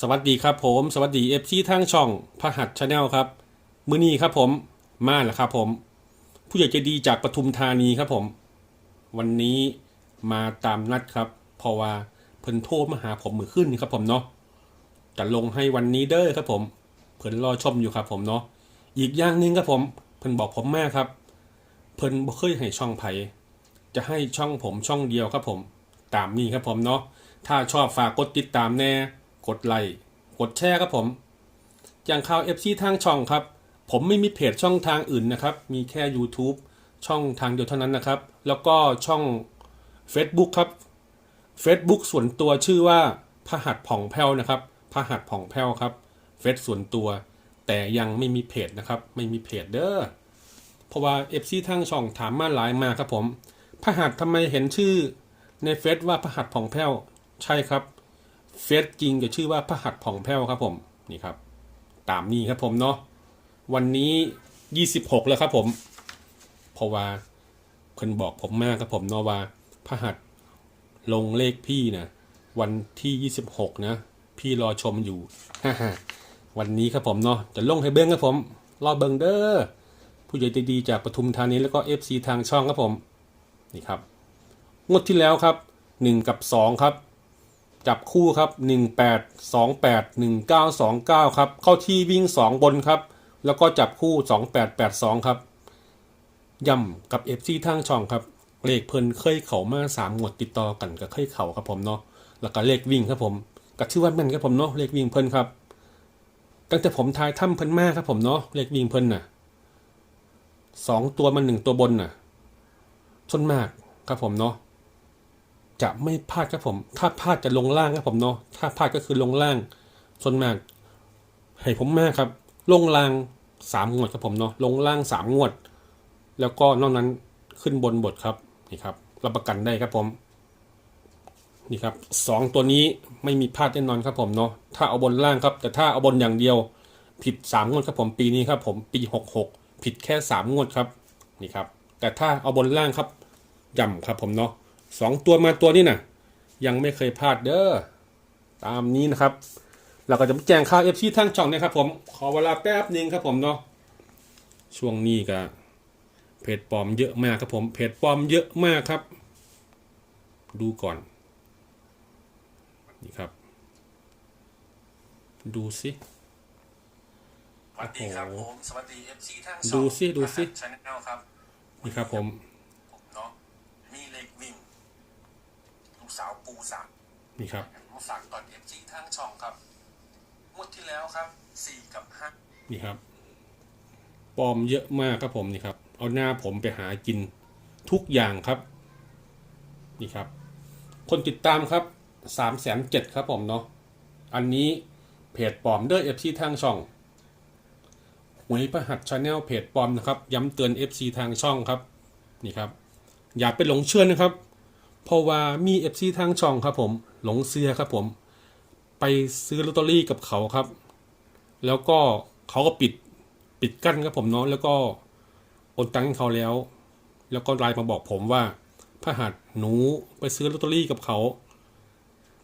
สวัสดีครับผม สวัสดีเอฟซีทางช่องพหัสชาแนลครับ มือนี้ครับผมมาแล้วครับผม ผู้ใหญ่ใจดีจากปทุมธานีครับผม วันนี้มาตามนัดครับ เพราะว่าเพิ่นโทรมาหาผมมือขึ้นครับผมเนาะจะลงให้วันนี้เด้อครับผม เพิ่นรอชมอยู่ครับผมเนาะอีกอย่างหนึงครับผม เพิ่นบอกผมแม่ครับ เพิ่นบ่เคยให้ช่องไผจะให้ช่องผมช่องเดียวครับผม ตามนี้ครับผมเนาะถ้าชอบฝากกดติดตามแน่ กดไลค์กดแชร์ครับผม อย่างข่าว FC ทางช่องครับ ผมไม่มีเพจช่องทางอื่นนะครับ มีแค่ YouTube ช่องทางเดียวเท่านั้นนะครับ แล้วก็ช่อง Facebook ครับ Facebook ส่วนตัวชื่อว่าพหัสผ่องแผ้วนะครับพหัสผ่องแผ้วครับ เฟซส่วนตัว แต่ยังไม่มีเพจนะครับ ไม่มีเพจเด้อเพราะว่า FC ทางช่องถามมาหลายมาครับผมพหัสทำไมเห็นชื่อในเฟซว่าพหัสผ่องแผ้วใช่ครับ เฟซจริงจะชื่อว่าพระหัสผ่องแผ้วครับผมนี่ครับ ตามนี้ครับผมเนาะวันนี้26แล้วครับผม เพราะว่าเพิ่นบอกผมมากครับผมเนาะว่าพระหัสลงเลขพี่นะวันที่26นะ พี่รอชมอยู่ฮ่าวันนี้ครับผมเนาะจะลงให้เบิ้งครับผมรอเบิ้งเด้อผู้ใหญ่ใจดีจากปทุมธานีแล้วก็ FC ทางช่องครับผมนี่ครับงวดที่แล้วครับ1กับ2ครับ จับคู่ครับ 18 28 1929 ครับ เข้าที่วิ่ง 2 บนครับ แล้วก็จับคู่ 2882 ครับย่ำกับ FC ทางช่องครับ เลขเพิ่นเคยเข่ามา3งวดติดต่อกันก็เคยเข่าครับผมเนาะ แล้วก็เลขวิ่งครับผมก็ชื่อว่าแม่นครับผมเนาะ เลขวิ่งเพิ่นครับ ตั้งแต่ผมทายถ้ำเพิ่นมากครับผมเนาะ เลขวิ่งเพิ่นน่ะสองตัวมันหนึ่งตัวบนน่ะส่วนมากครับผมเนาะ จะไม่พลาดครับผม ถ้าพลาดจะลงล่างครับผมเนาะ ถ้าพลาดก็คือลงล่าง ส่วนมากให้ผมมากครับ ลงล่างสามงวดครับผมเนาะ ลงล่างสามงวด แล้วก็นอกนั้นขึ้นบนบทครับ นี่ครับ รับประกันได้ครับผม นี่ครับสองตัวนี้ไม่มีพลาดแน่นอนครับผมเนาะ ถ้าเอาบนล่างครับ แต่ถ้าเอาบนอย่างเดียว ผิดสามงวดครับผม ปีนี้ครับผม ปีหกหกผิดแค่สามงวดครับ นี่ครับ แต่ถ้าเอาบนล่างครับย่ำครับผมเนาะ สองตัวมาตัวนี้นะยังไม่เคยพลาดเด้อตามนี้นะครับ เราก็จะมาแจ้งข่าวเอฟซีทางช่องนะครับ ผมขอเวลาแป๊บหนึงครับผมเนาะช่วงนี้ก็เพจปลอมเยอะมากครับผมเพจปลอมเยอะมากครับ ดูก่อนนี่ครับ ดูสิสวัสดีครับโอ้ผโหมสวัสดี FC ทางดูสิดูสิชาแนลครับนี่ครับผมผมเนาะมีเลขวิ่ง ลูก สาวปูสามนี่ครับมาฝากตอน FC ทางช่องครับงวดที่แล้วครับสี่กับห้านี่ครับ ปลอมเยอะมากครับผมนี่ครับ เอาหน้าผมไปหากินทุกอย่างครับ นี่ครับ คนติดตามครับสามแสนเจ็ดครับผมเนาะอันนี้เพจปลอมเด้อเอฟซีทางช่องหวยประหัสชาแนลเพจปลอมนะครับ ย้ำเตือน FC ทางช่องครับ นี่ครับ อย่าไปหลงเชื่อนะครับ เพราะว่ามี FC ทางช่องครับผม หลงเสื้อครับผม ไปซื้อลอตเตอรี่กับเขาครับ แล้วก็เขาก็ปิดปิดกั้นครับผมเนาะแล้วก็โอนตังค์เขาแล้ว แล้วก็ไลน์มาบอกผมว่าพระหัสหนูไปซื้อลอตเตอรี่กับเขา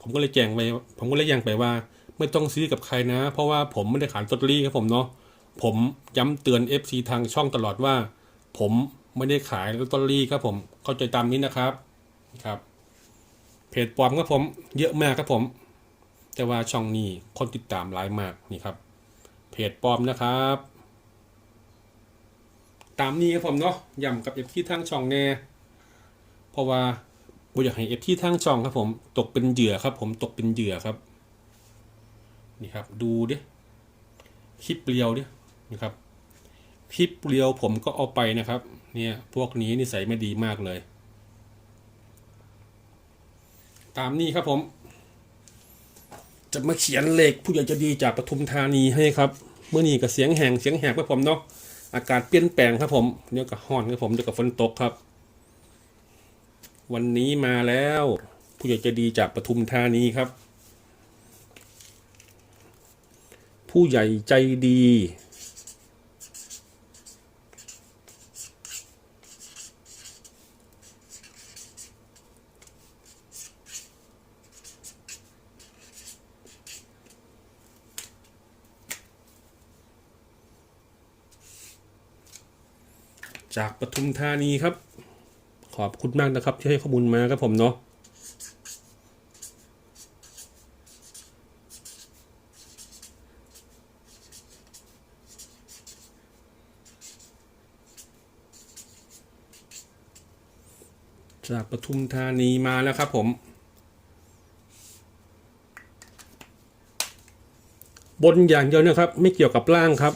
ผมก็เลยแจ้งไปผมก็เลยย้งไปว่า ไม่ต้องซื้อกับใครนะ เพราะว่าผมไม่ได้ขายลอตเตอรี่ครับผมเนาะผมย้ำเตือน FC ทางช่องตลอดว่า ผมไม่ได้ขายลอตเตอรี่ครับผมเข้าใจตามนี้นะครับ ครับ เพจปลอมครับผมเยอะมากครับผม แต่ว่าช่องนี้คนติดตามหลายมากนี่ครับ เพจปลอมนะครับ ตามนี้ครับผมเนาะย่ำกับเอฟที่ทางช่องแน่เพราะว่าบ่อยากให้เอฟที่ทางช่องครับผมตกเป็นเหยื่อครับ ผมตกเป็นเหยื่อครับ นี่ครับ ดูดิคลิปเรียวดินี่ครับคลิปเรียวผมก็เอาไปนะครับ เนี่ยพวกนี้นิสัยไม่ดีมากเลย ตามนี้ครับผม จะมาเขียนเลขผู้ใหญ่จะดีจากปทุมธานีให้ครับเมื่อนี้กับเสียงแหงเสียงแหกไปผมเนาะอากาศเปลี่ยนแปลงครับผมเดี๋ยวกับห้อนครับผมเดี๋ยวกับฝนตกครับ วันนี้มาแล้ว ผู้ใหญ่จะดีจากปทุมธานีครับ ผู้ใหญ่ใจดี จากปทุมธานีครับ ขอบคุณมากนะครับ ที่ให้ข้อมูลมาครับผมเนาะจากปทุมธานีมาแล้วครับผม บนอย่างเดียวนะครับ ไม่เกี่ยวกับล่างครับ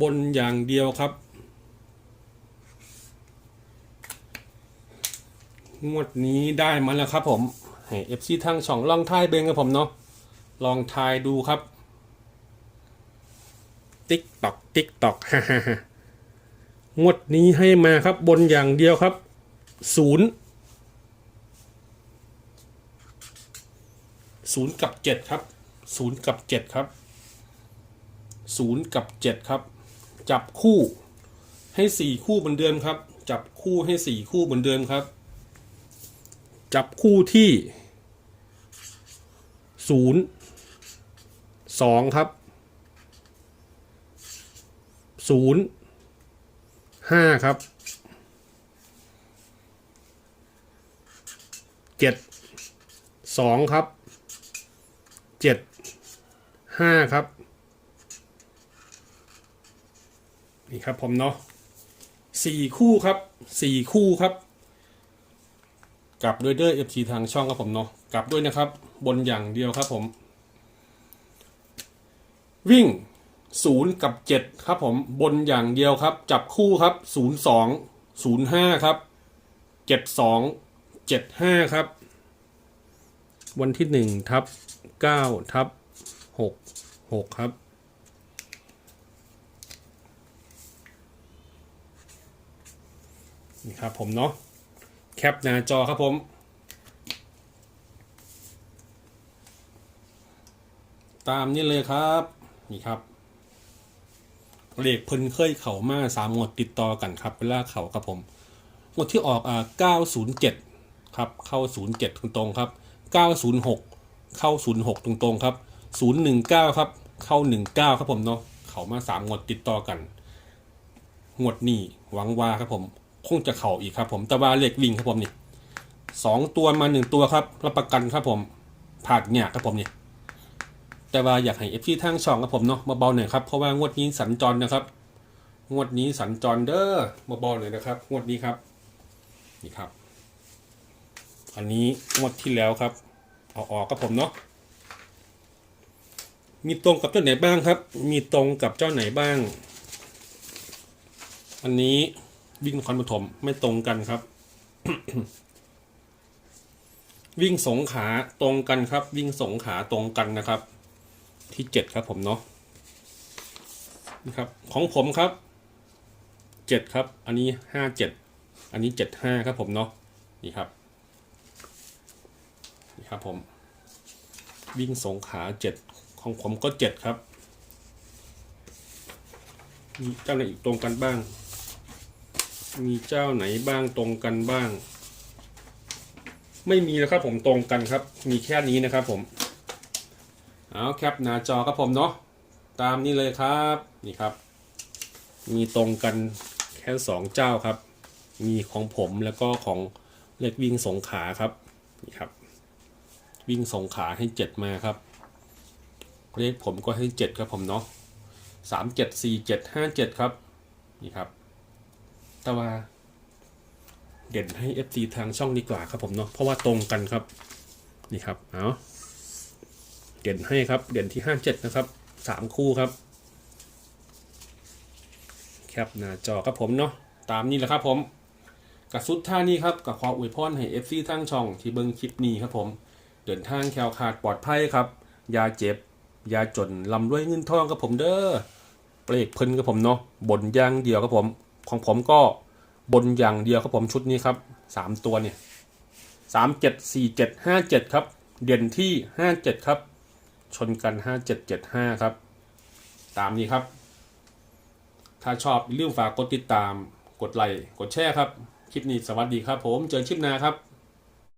บนอย่างเดียวครับ งวดนี้ได้มาแล้วครับผมให้เอฟซีทางช่องลองทายเบงกับผมเนาะลองทายดูครับ ติ๊กตอกติ๊กตอกฮ่าฮ่าฮ่างวดนี้ให้มาครับบนอย่างเดียวครับศูนย์ศูนย์กับเจ็ดครับศูนย์กับเจ็ดครับศูนย์กับเจ็ดครับ จับคู่ให้สี่คู่เหมือนเดิมครับ จับคู่ให้สี่คู่เหมือนเดิมครับ จับคู่ที่ศูนย์สองครับศูนย์ห้าครับเจ็ดสองครับเจ็ดห้าครับ นี่ครับผมเนาะสี่คู่ครับสี่คู่ครับ กลับด้วยเด้อเอฟซีทางช่องครับผมเนาะกลับด้วยนะครับ บนอย่างเดียวครับผม วิ่งศูนย์กับเจ็ดครับผมบนอย่างเดียวครับ จับคู่ครับศูนย์สองศูนย์ห้าครับเจ็ดสองเจ็ดห้าครับ วันที่หนึ่งทับเก้าทับหกหกครับ นี่ครับผมเนาะแคปหน้าจอครับผม ตามนี้เลยครับนี่ครับเลขเพิ่นเคยเข่ามาสามงวดติดต่อกันครับเวลาเข่าครับผมงวดที่ออกอ่า907ครับเข้า07ตรงๆครับ906เข้า06ตรงๆครับ019ครับ เข้า19ครับผมเนาะเข่ามาสามงวดติดต่อกันงวดนี้หวังว่าครับผม คงจะเข่าอีกครับผมแต่ว่าเลขวิ่งครับผมนี่สองตัวมาหนึ่งตัวครับรับประกันครับผมผ่านเนี่ยครับผมนี่แต่ว่าอยากให้เอฟซีทางช่องกับผมเนาะมาเบาหน่อยครับเพราะว่างวดนี้สัญจรนะครับงวดนี้สัญจรเด้อมาเบาหน่อยนะครับ งวดนี้ครับนี่ครับ อันนี้งวดที่แล้วครับเอาออกกับผมเนาะมีตรงกับเจ้าไหนบ้างครับ มีตรงกับเจ้าไหนบ้าง อันนี้ วิ่งนครปฐมไม่ตรงกันครับ วิ่งสงขาตรงกันครับ วิ่งสงขาตรงกันนะครับ ที่เจ็ดครับผมเนาะนี่ครับ ของผมครับเจ็ดครับ อันนี้ห้าเจ็ดอันนี้เจ็ดห้าครับผมเนาะนี่ครับนี่ครับผมวิ่งสงขาเจ็ดของผมก็เจ็ดครับมีเจ้าไหนอีกตรงกันบ้าง มีเจ้าไหนบ้างตรงกันบ้าง ไม่มีแล้วครับผมตรงกันครับ มีแค่นี้นะครับผมเอาแคปหน้าจอครับผมเนาะตามนี้เลยครับนี่ครับ มีตรงกันแค่สองเจ้าครับ มีของผมแล้วก็ของเลขวิ่งสงขาครับนี่ครับ วิ่งสงขาให้เจ็ดมาครับเลขผมก็ให้เจ็ดครับผมเนาะสามเจ็ดสี่เจ็ดห้าเจ็ดครับนี่ครับ แต่ว่า เด่นให้ FC ทางช่องดีกว่าครับผมเนาะเพราะว่าตรงกันครับ นี่ครับเอาเด่นให้ครับ เด่นที่57นะครับ3คู่ครับ แคปหน้าจอครับผมเนาะตามนี้แหละครับผมกับสุดท่านี้ครับกับขออวยพรให้ FC ทั้งช่องที่เบิ่งคลิปนี้ครับผม เดินทางแคล้วขาดปลอดภัยครับยาเจ็บยาจนลำด้วยเงินทองครับผมเด้อเปรกเพิ่นครับผมเนาะบนย่างเดียวครับผม ของผมก็บนอย่างเดียวครับผมชุดนี้ครับ3ตัวเนี่ยสามเจ็ดสี่เจ็ดห้าเจ็ดครับ เด่นที่ห้าเจ็ดครับ ชนกันห้าเจ็ดเจ็ดห้าครับ ตามนี้ครับ ถ้าชอบอย่าลืมฝากกดติดตามกดไลค์กดแชร์ครับ คลิปนี้สวัสดีครับผมเจอคลิปหน้าครับ